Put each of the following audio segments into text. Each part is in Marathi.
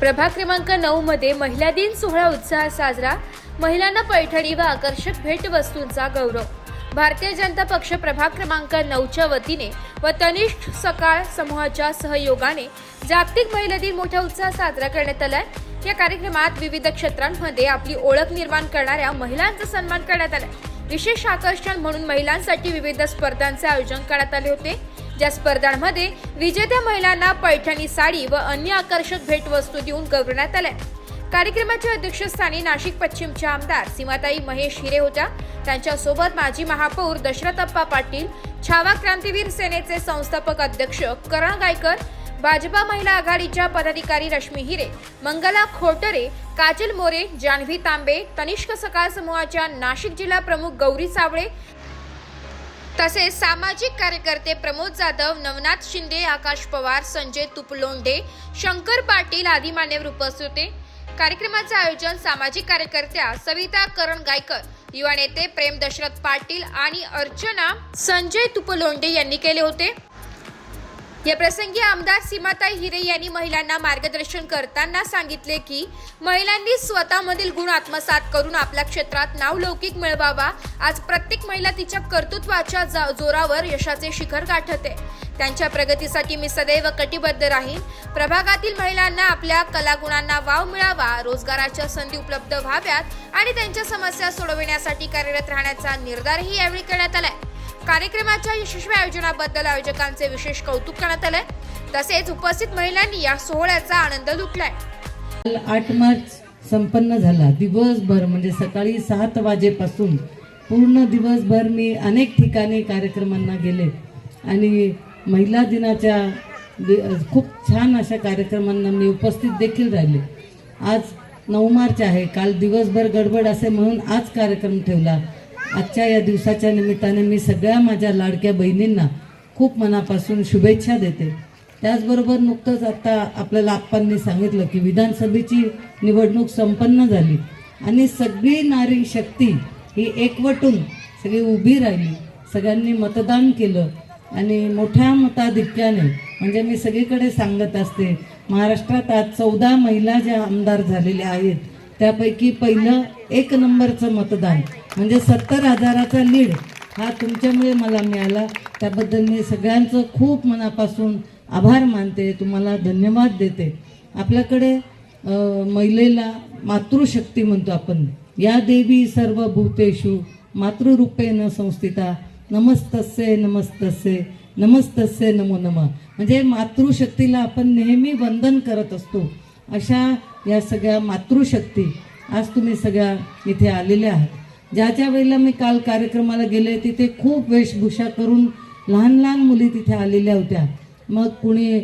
प्रभाग क्रमांक नऊ मध्ये महिला दिन सोहळा उत्साह साजरा. महिलांना पैठणी व आकर्षक भेटवस्तूंचा गौरव. भारतीय जनता पक्ष प्रभाग क्रमांक नऊच्या वतीने व तनिष्ठ सकाळ समूहाच्या सहयोगाने जागतिक महिला दिन मोठ्या उत्साहात साजरा करण्यात आलाय. या कार्यक्रमात विविध क्षेत्रांमध्ये आपली ओळख निर्माण करणाऱ्या महिलांचा सन्मान करण्यात आलाय. विशेष आकर्षण म्हणून महिलांसाठी विविध स्पर्धांचे आयोजन करण्यात आले होते. ज्या स्पर्धांमध्ये विजेत्या महिलांना पैठणी साडी व अन्य आकर्षक भेटवस्तू देऊन गौरवण्यात आल्या. कार्यक्रमाच्या अध्यक्षस्थानी नाशिक पश्चिमच्या आमदार सीमाताई महेश हिरे होत्या. त्यांच्यासोबत माजी महापौर दशरथप्पा पाटील छावा क्रांतीवीर सेनेचे संस्थापक अध्यक्ष करण गायकर भाजपा महिला आघाडीच्या पदाधिकारी रश्मी हिरे मंगला खोटरे काजल मोरे जान्हवी तांबे तनिष्क सकाळ समूहाच्या नाशिक जिल्हा प्रमुख गौरी सावळे तसेच सामाजिक कार्यकर्ते प्रमोद जाधव नवनाथ शिंदे आकाश पवार संजय तुपलोंडे शंकर पाटील आदी मान्यवर उपस्थित होते. कार्यक्रमाचे आयोजन सामाजिक कार्यकर्त्या सविता करण गायकर युवा नेते प्रेम दशरथ पाटील आणि अर्चना संजय तुपलोंडे यांनी केले होते. या प्रसंगी आमदार सीमाताई हिरे यांनी महिलांना मार्गदर्शन करताना सांगितले की महिलांनी स्वतःमधील गुण आत्मसात करून आपल्या क्षेत्रात नावलौकिक मिळवावा. आज प्रत्येक महिला तिच्या कर्तृत्वाच्या जा- जोरावर यशाचे शिखर गाठते. त्यांच्या प्रगतीसाठी मी सदैव कटिबद्ध राहीन. प्रभागातील महिलांना आपल्या कलागुणांना वाव मिळावा रोजगाराच्या संधी उपलब्ध व्हाव्यात आणि त्यांच्या समस्या सोडविण्यासाठी कार्यरत राहण्याचा निर्धारही यावेळी करण्यात आलाय. कार्यक्रमाच्या यशस्वी आयोजनाबद्दल आयोजकांचे विशेष कौतुक करण्यात आलंय. तसेच उपस्थित महिलांनी या सोहळ्याचा आनंद लुटलाय. काल आठ मार्च संपन्न झाला. दिवसभर म्हणजे सकाळी सात वाजेपासून पूर्ण दिवसभर मी अनेक ठिकाणी कार्यक्रमांना गेले. आणि महिला दिनाच्या खूप छान अशा कार्यक्रमांना मी उपस्थित देखील राहिले. आज नऊ मार्च आहे. काल दिवसभर गडबड असे म्हणून आज कार्यक्रम ठेवला. आजच्या या दिवसाच्या निमित्ताने मी सगळ्या माझ्या लाडक्या बहिणींना खूप मनापासून शुभेच्छा देते. त्याचबरोबर नुकतंच आता आपल्याला आप्पांनी सांगितलं की विधानसभेची निवडणूक संपन्न झाली आणि सगळी नारी शक्ती ही एकवटून सगळी उभी राहिली. सगळ्यांनी मतदान केलं आणि मोठ्या मताधिक्याने म्हणजे मी सगळीकडे सांगत असते महाराष्ट्रात आज चौदा महिला ज्या आमदार झालेल्या आहेत त्यापैकी पहिलं एक नंबरचं मतदान. म्हणजे सत्तर हजाराचा लीड हा तुमच्यामुळे मला मिळाला. त्याबद्दल मी सगळ्यांचं खूप मनापासून आभार मानते. तुम्हाला धन्यवाद देते. आपल्याकडे महिलेला मातृशक्ती म्हणतो आपण. या देवी सर्व भूतेषु मातृरूपेण संस्थिता. नमस्तस्य नमस्तस्य नमस्तस्य नमो नमः. म्हणजे मातृशक्तीला आपण नेहमी वंदन करत असतो. अशा या सगळ्या मातृशक्ती आज तुम्ही सगळ्या इथे आलेल्या आहात. ज्या ज्या वेळेला मी काल कार्यक्रमाला गेले तिथे खूप वेशभूषा करून लहान लहान मुली तिथे आलेल्या होत्या. मग कुणी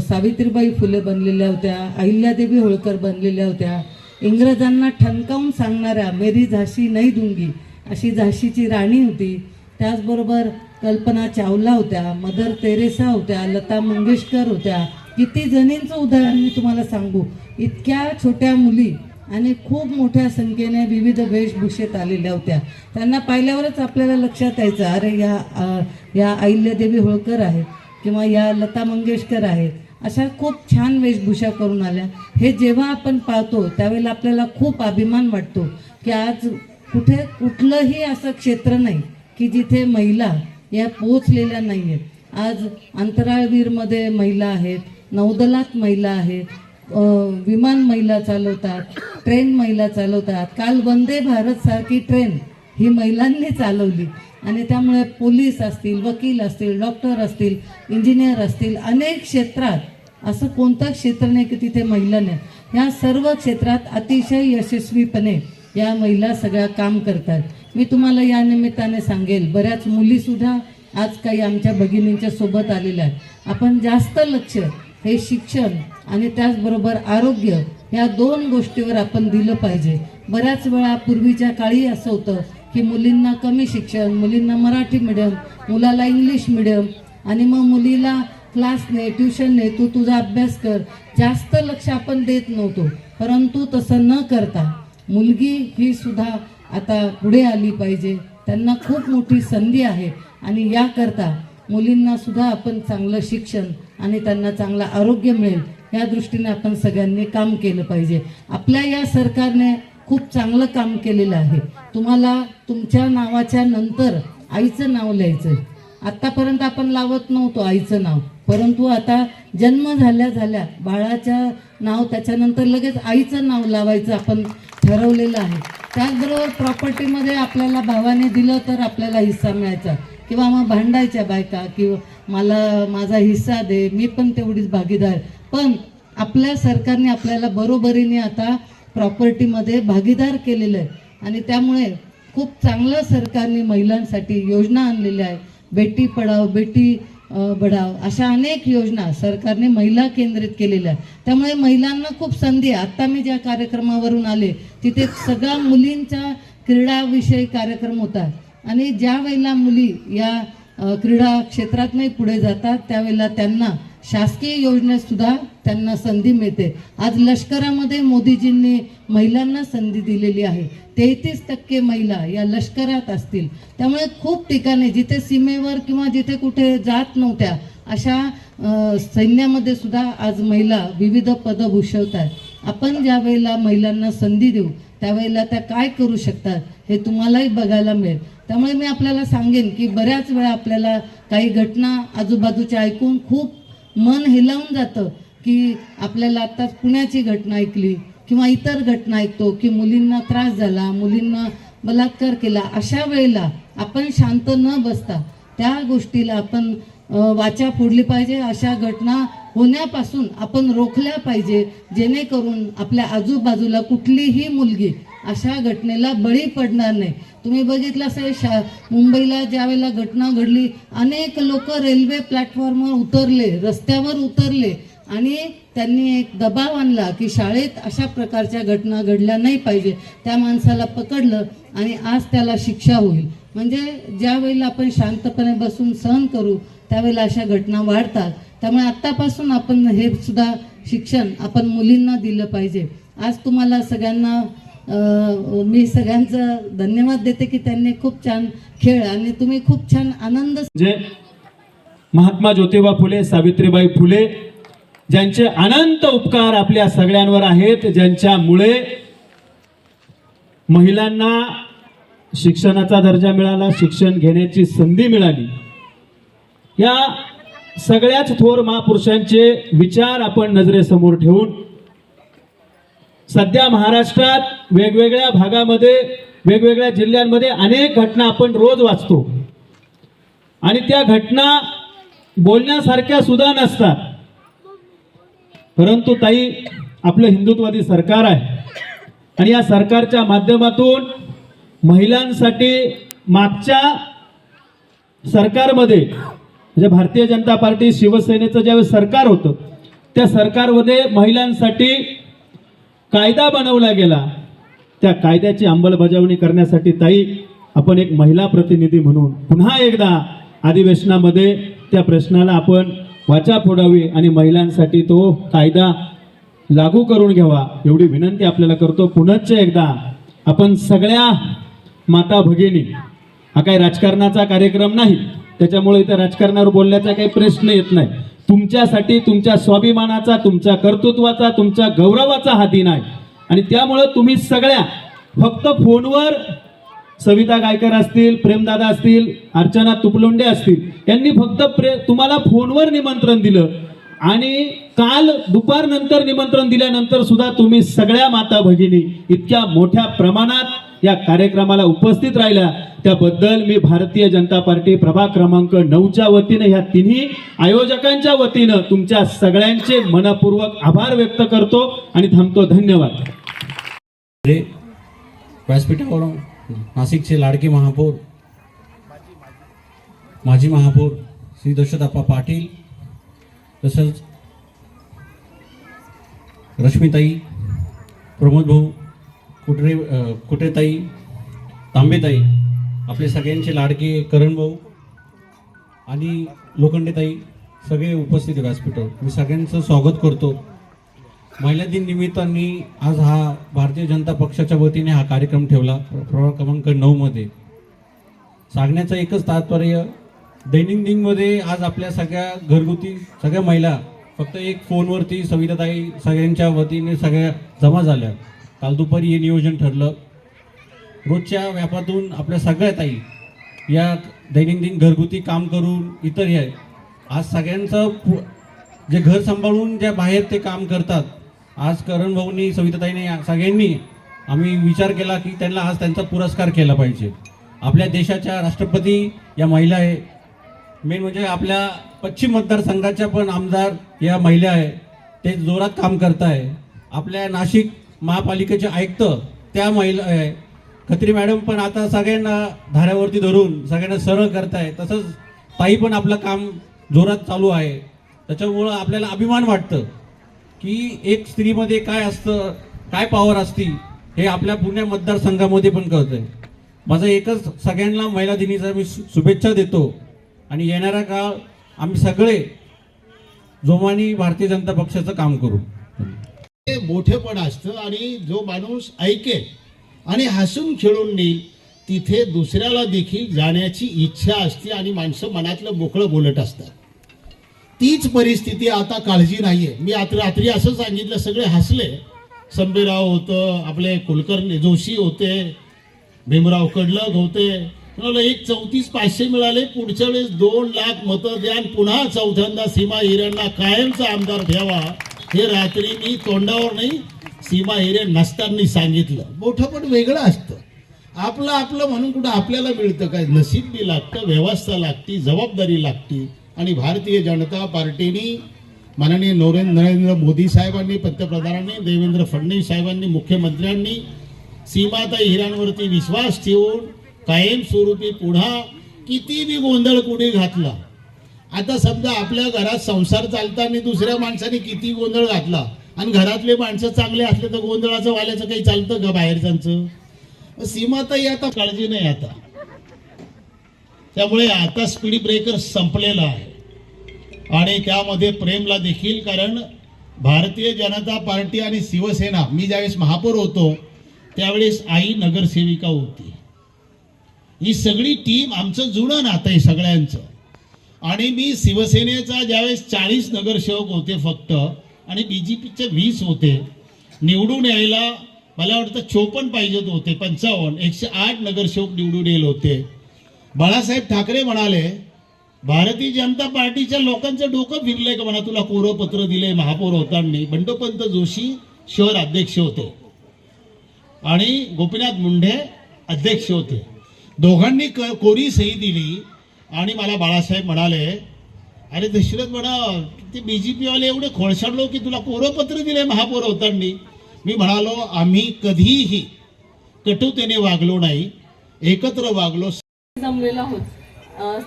सावित्रीबाई फुले बनलेल्या होत्या अहिल्यादेवी होळकर बनलेल्या होत्या. इंग्रजांना ठणकावून सांगणाऱ्या मेरी झाशी नाही दुंगी अशी झाशीची राणी होती. त्याचबरोबर कल्पना चावला होत्या मदर तेरेसा होत्या लता मंगेशकर होत्या. किती जणींचं उदाहरण मी तुम्हाला सांगू. इतक्या छोट्या मुली आणि खूप मोठ्या संख्येने विविध वेशभूषेत आलेल्या होत्या. त्यांना पाहिल्यावरच आपल्याला लक्षात यायचं अरे या या अहिल्यादेवी होळकर आहेत किंवा या लता मंगेशकर आहेत अशा खूप छान वेशभूषा करून आल्या. हे जेव्हा आपण पाहतो त्यावेळेला आपल्याला खूप अभिमान वाटतो की आज कुठे कुठलंही असं क्षेत्र नाही की जिथे महिला या पोचलेल्या नाही आहेत आज अंतराळवीरमध्ये महिला आहेत नौदलात महिला आहेत विमान महिला चालवतात ट्रेन महिला चालवतात. काल वंदे भारत सारखी ट्रेन ही महिलांनी चालवली. आणि त्यामुळे पोलीस असतील वकील असतील डॉक्टर असतील इंजिनियर असतील अनेक क्षेत्रात असं कोणतं क्षेत्र नाही की तिथे महिला नाही. या सर्व क्षेत्रात अतिशय यशस्वीपणे या महिला सगळ्या काम करतात. मी तुम्हाला या निमित्ताने सांगेल बऱ्याच मुलीसुद्धा आज काही आमच्या भगिनींच्या सोबत आलेल्या आहेत. आपण जास्त लक्ष हे शिक्षण आणि त्याचबरोबर आरोग्य या दोन गोष्टीवर आपण दिलं पाहिजे. बऱ्याच वेळा पूर्वीच्या काळी असं होतं की मुलींना कमी शिक्षण मुलींना मराठी मिडियम मुलाला इंग्लिश मिडियम आणि मग मुलीला क्लास ने ट्युशन ने तू तुझा अभ्यास कर. जास्त लक्ष आपण देत नव्हतो. परंतु तसं न करता मुलगी ही सुद्धा आता पुढे आली पाहिजे. त्यांना खूप मोठी संधी आहे आणि याकरता मुलींना सुद्धा आपण चांगलं शिक्षण आणि त्यांना चांगलं आरोग्य मिळेल या दृष्टीने आपण सगळ्यांनी काम केलं पाहिजे. आपल्या या सरकारने खूप चांगलं काम केलेलं आहे. तुम्हाला तुमच्या नावाच्या नंतर आईचं नाव लिहायचं आतापर्यंत आपण लावत नव्हतो आईचं नाव. परंतु आता जन्म झाल्या झाल्या बाळाच्या नाव त्याच्यानंतर लगेच आईचं नाव लावायचं आपण ठरवलेलं आहे. त्याचबरोबर प्रॉपर्टीमध्ये आपल्याला भावाने दिलं तर आपल्याला हिस्सा मिळायचा. किंवा मग भांडायच्या बायका किंवा मला माझा हिस्सा दे मी पण तेवढीच भागीदार. पण आपल्या सरकारने आपल्याला बरोबरीने आता प्रॉपर्टीमध्ये भागीदार केलेलं आहे आणि त्यामुळे खूप चांगलं सरकारने महिलांसाठी योजना आणलेल्या आहे बेटी पढाव बेटी बढाव अशा अनेक योजना सरकारने महिला केंद्रित केलेल्या आहे त्यामुळे महिलांना खूप संधी आहे. आत्ता मी ज्या कार्यक्रमावरून आले तिथे सगळ्या मुलींच्या क्रीडाविषयी कार्यक्रम होता आणि ज्या वेळेला मुली या क्रीडा क्षेत्रात नाही पुढे जातात त्यावेळेला त्यांना शासकीय योजनेतसुद्धा त्यांना संधी मिळते. आज लष्करामध्ये मोदीजींनी महिलांना संधी दिलेली आहे. तेहतीस टक्के महिला या लष्करात असतील. त्यामुळे खूप ठिकाणी जिथे सीमेवर किंवा जिथे कुठे जात नव्हत्या अशा सैन्यामध्ये सुद्धा आज महिला विविध पदं भूषवतात आपण ज्या वेळेला महिलांना संधी देऊ त्यावेळेला त्या काय करू शकतात हे तुम्हालाही बघायला मिळेल. त्यामुळे मी आपल्याला सांगेन की बऱ्याच वेळा आपल्याला काही घटना आजूबाजूच्या ऐकून खूप मन हेलावून जातं की आपल्याला आत्ताच पुण्याची घटना ऐकली किंवा इतर घटना ऐकतो की मुलींना त्रास झाला मुलींना बलात्कार केला अशा वेळेला आपण शांत न बसता त्या गोष्टीला आपण वाचा फोडली पाहिजे. अशा घटना होण्यापासून आपण रोखल्या पाहिजे जेणेकरून आपल्या आजूबाजूला कुठलीही मुलगी अशा घटनेला बळी पडणार नाही. तुम्ही बघितलं असेल शा मुंबईला ज्या वेळेला घटना घडली अनेक लोक रेल्वे प्लॅटफॉर्मवर उतरले रस्त्यावर उतरले आणि त्यांनी एक दबाव आणला की शाळेत अशा प्रकारच्या घटना घडल्या नाही पाहिजे. त्या माणसाला पकडलं आणि आज त्याला शिक्षा होईल. म्हणजे ज्या वेळेला आपण शांतपणे बसून सहन करू त्यावेळेला अशा घटना वाढतात. त्यामुळे आत्तापासून आपण हे सुद्धा शिक्षण आपण मुलींना दिलं पाहिजे. आज तुम्हाला सगळ्यांना अं, मी सगळ्यांचं धन्यवाद देते की त्यांनी खूप छान खेळ आणि तुम्ही खूप छान आनंद म्हणजे महात्मा ज्योतिबा फुले सावित्रीबाई फुले ज्यांचे अनंत उपकार आपल्या सगळ्यांवर आहेत ज्यांच्यामुळे महिलांना शिक्षणाचा दर्जा मिळाला शिक्षण घेण्याची संधी मिळाली. या सगळ्याच थोर महापुरुषांचे विचार आपण नजरेसमोर ठेवून सध्या महाराष्ट्रात वेगवेगळ्या भागामध्ये वेगवेगळ्या जिल्ह्यांमध्ये अनेक घटना आपण रोज वाचतो. आणि त्या घटना बोलण्यासारख्या सुद्धा नसतात. परंतु ताई आपलं हिंदुत्वादी सरकार आहे. आणि या सरकारच्या माध्यमातून महिलांसाठी मागच्या सरकारमध्ये म्हणजे भारतीय जनता पार्टी शिवसेनेचं ज्यावेळी सरकार होतं त्या सरकारमध्ये महिलांसाठी कायदा बनवला गेला. त्या कायद्याची अंमलबजावणी करण्यासाठी ताई आपण एक महिला प्रतिनिधी म्हणून पुन्हा एकदा अधिवेशनामध्ये त्या प्रश्नाला आपण वाचा फोडावी आणि महिलांसाठी तो कायदा लागू करून घ्यावा एवढी विनंती आपल्याला करतो. पुनश्च एकदा आपण सगळ्या माता भगिनी हा काही राजकारणाचा कार्यक्रम नाही त्याच्यामुळे इथं राजकारणावर बोलण्याचा काही प्रश्न येत नाही. तुमच्यासाठी तुमच्या स्वाभिमानाचा तुमच्या कर्तृत्वाचा तुमच्या गौरवाचा हा दिन आहे आणि त्यामुळं तुम्ही सगळ्या फक्त फोनवर सविता गायकर असतील प्रेमदादा असतील अर्चना तुपलोंडे असतील यांनी फक्त प्रे तुम्हाला फोनवर निमंत्रण दिलं. आणि काल दुपारनंतर निमंत्रण दिल्यानंतर सुद्धा तुम्ही सगळ्या माता भगिनी इतक्या मोठ्या प्रमाणात या कार्यक्रमाला उपस्थित राहिल्या. त्याबद्दल मी भारतीय जनता पार्टी प्रभाग क्रमांक नऊच्या वतीनं ह्या तिन्ही आयोजकांच्या वतीनं तुमच्या सगळ्यांचे मनपूर्वक आभार व्यक्त करतो आणि थांबतो. धन्यवाद. व्यासपीठावरून नाशिकचे लाडके महापौर माजी महापौर श्री दशरथाप्पा पाटील तसंच रश्मिताई प्रमोद भाऊ कुठरे कुठेताई तांबेताई आपले सगळ्यांचे लाडके करण भाऊ आणि लोखंडेताई सगळे उपस्थित व्यासपीठ व्यासपीठावर मी सगळ्यांचं स्वागत करतो. महिला दिन निमित्ताने आज हा भारतीय जनता पक्षाच्या वतीने हा कार्यक्रम ठेवला. प्र- प्रभाग क्रमांक नऊमध्ये सांगण्याचं एकच तात्पर्य दैनंदिनमध्ये आज आपल्या सगळ्या घरगुती सगळ्या महिला फक्त एक फोनवरती सविताताई सगळ्यांच्या वतीने सगळ्या जमा झाल्या. काल दुपारी हे नियोजन ठरलं. रोजच्या व्यापातून आपल्या सगळ्या ताई या दैनंदिन घरगुती काम करून इतर हे आज सगळ्यांचं पु- जे घर सांभाळून ज्या बाहेर ते काम करतात. आज करण भाऊनी सविताताईने या- सगळ्यांनी आम्ही विचार केला की त्यांना आज त्यांचा पुरस्कार केला पाहिजे. आपल्या देशाच्या राष्ट्रपती या महिला आहे. मेन म्हणजे आपल्या पश्चिम मतदारसंघाच्या पण आमदार या महिला आहे. ते जोरात काम करत आहे आपल्या नाशिक महापालिकेचे आयुक्त त्या महिला आहे खत्री मॅडम पण आता सगळ्यांना धाऱ्यावरती धरून सगळ्यांना सरळ करताय. तसंच ताई पण आपलं काम जोरात चालू आहे. त्याच्यामुळं आपल्याला अभिमान वाटतं की एक स्त्रीमध्ये काय असतं काय पॉवर असती हे आपल्या पुणे मतदारसंघामध्ये पण कळतंय. माझं एकच सगळ्यांना महिला दिनीचा मी शुभेच्छा देतो. आणि येणारा काळ आम्ही सगळे जोमानी भारतीय जनता पक्षाचं काम करू. ते मोठेपण असतं आणि जो माणूस ऐकेल आणि हसून खेळून नेईल तिथे दुसऱ्याला देखील जाण्याची इच्छा असते आणि माणसं मनातलं मोकळं बोलत असतात. तीच परिस्थिती आता काळजी नाहीये. मी आता रात्री असं सांगितलं सगळे हसले. संबीराव होतं आपले कुलकर्णी जोशी होते भीमराव कडलग होते. म्हणाले एक चौतीस पाचशे मिळाले पुढच्या वेळेस दोन लाख मतं द्या पुन्हा चौथ्यांदा सीमा हिऱ्यांना कायमचा आमदार ठेवा. हे रात्री मी तोंडावर नाही सीमा हिरे नसताना सांगितलं. मोठं पण वेगळं असतं. आपलं आपलं म्हणून कुठं आपल्याला मिळतं काय? नशीब बी लागतं व्यवस्था लागती जबाबदारी लागती. आणि भारतीय जनता पार्टीनी माननीय नरेंद्र नरेंद्र मोदी साहेबांनी पंतप्रधानांनी देवेंद्र फडणवीस साहेबांनी मुख्यमंत्र्यांनी सीमाताई हिरांवरती विश्वास ठेवून कायमस्वरूपी पुढा किती बी गोंधळ कुठे घातला आता समजा आपल्या घरात संसार चालताना दुसऱ्या माणसाने किती गोंधळ घातला आणि घरातले माणसं चांगले असले तर गोंधळाचं वाल्याचं काही चालतं का बाहेरच्यांचं? सीमा सीमाताई आता काळजी नाही आता. त्यामुळे आता स्पीड ब्रेकर संपलेला आहे. आणि त्यामध्ये प्रेमला देखील कारण भारतीय जनता पार्टी आणि शिवसेना मी ज्यावेळेस महापौर होतो त्यावेळेस आई नगरसेविका होती. ही सगळी टीम आमचं जुनं नातं आहे सगळ्यांचं. आणि मी शिवसेनेचा ज्यावेळेस चाळीस नगरसेवक होते फक्त आणि बी जे पीचे वीस होते निवडून यायला मला वाटतं चोपन्न पाहिजेत होते पंचावन्न एकशे आठ नगरसेवक निवडून येईल होते. बाळासाहेब ठाकरे म्हणाले भारतीय जनता पार्टीच्या लोकांचं डोकं फिरलंय का म्हणा? तुला कोरपत्र दिले महापौर होतांनी बंडोपंत जोशी शहर अध्यक्ष होते. आणि गोपीनाथ मुंढे अध्यक्ष होते. दोघांनी क- कोरी सही दिली. आणि मला बाळासाहेब म्हणाले अरे दशरथ म्हणा ते बी जे पीवाले एवढे खोळसाडलो की तुला कोरपत्र दिले महापौर होतांनी मी म्हणालो आम्ही कधीही कटुतेने वागलो नाही एकत्र वागलो जमलेला आहोत.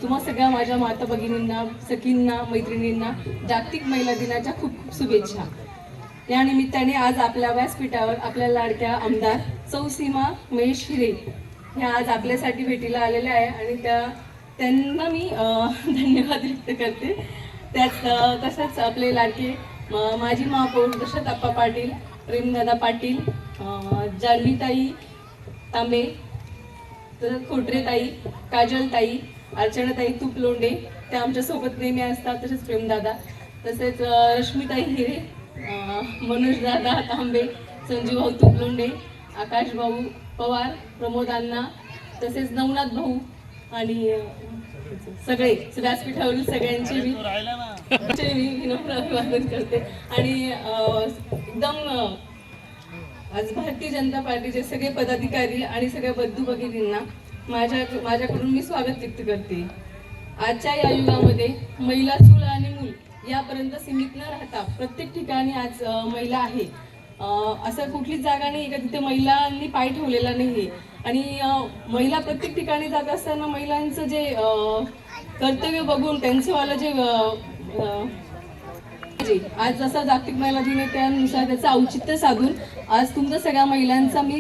तुम्हा सगळ्या माझ्या माता भगिनींना सखींना मैत्रिणींना जागतिक महिला दिनाच्या खूप खूप शुभेच्छा. या निमित्ताने आज आपल्या व्यासपीठावर आपल्या लाडक्या आमदार चौसीमा महेश हिरे ह्या आज आपल्यासाठी भेटीला आलेल्या आहे आणि त्या त्यांना मी धन्यवाद व्यक्त करते. त्याच तसंच आपले लाडके म- माजी महापौर दशरथ अप्पा पाटील प्रेमदादा पाटील जान्हवीताई तांबे तसंच खोटरेताई काजलताई अर्चनाताई तुपलोंडे त्या आमच्यासोबत नेहमी असतात तसेच प्रेमदादा. तसेच रश्मीताई रश्मिताई हिरे मनोजदादा तांबे संजीवभाऊ भाऊ तुपलोंडे आकाश भाऊ पवार प्रमोद अण्णा तसेच नवनाथ भाऊ आणि सगळे व्यासपीठावरील सगळ्यांचे मी मी अभिवादन करते. आणि एकदम आज भारतीय जनता पार्टीचे सगळे पदाधिकारी आणि सगळ्या बंधू भगिनींना माझ्या माझ्याकडून मी स्वागत व्यक्त करते. आजच्या या युगामध्ये महिला चूल आणि मूल यापर्यंत सीमित न राहता प्रत्येक ठिकाणी आज महिला आहे. असं कुठलीच जागा नाही का तिथे महिलांनी पाय ठेवलेला नाही आहे आणि महिला प्रत्येक ठिकाणी जात असताना महिलांचं जे कर्तव्य बघून त्यांचंवालं जे आज जसा जागतिक महिला दिन आहे त्यानुसार त्याचं औचित्य साधून आज तुमच्या सगळ्या महिलांचा मी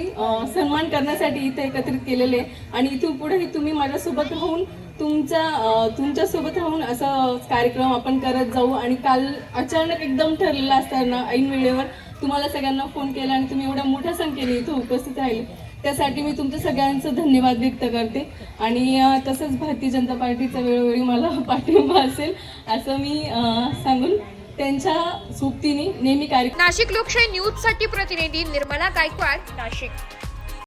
सन्मान करण्यासाठी इथे एकत्रित केलेले आहे. आणि इथून पुढेही तुम्ही माझ्यासोबत राहून तुमच्या तुमच्यासोबत राहून असं कार्यक्रम आपण करत जाऊ आणि काल अचानक एकदम ठरलेला असताना ऐन वेळेवर तुम्हाला सगळ्यांना फोन केला आणि तुम्ही एवढ्या मोठ्या संख्येने इथं उपस्थित राहिले त्यासाठी मी तुमच्या सगळ्यांचं धन्यवाद व्यक्त करते. आणि तसंच भारतीय जनता पार्टीचा वेळोवेळी मला पाठिंबा असेल असं मी सांगून त्यांच्या सोबतीने नेहमी कार्य नाशिक लोकशाही न्यूजसाठी प्रतिनिधी निर्मला गायकवाड नाशिक.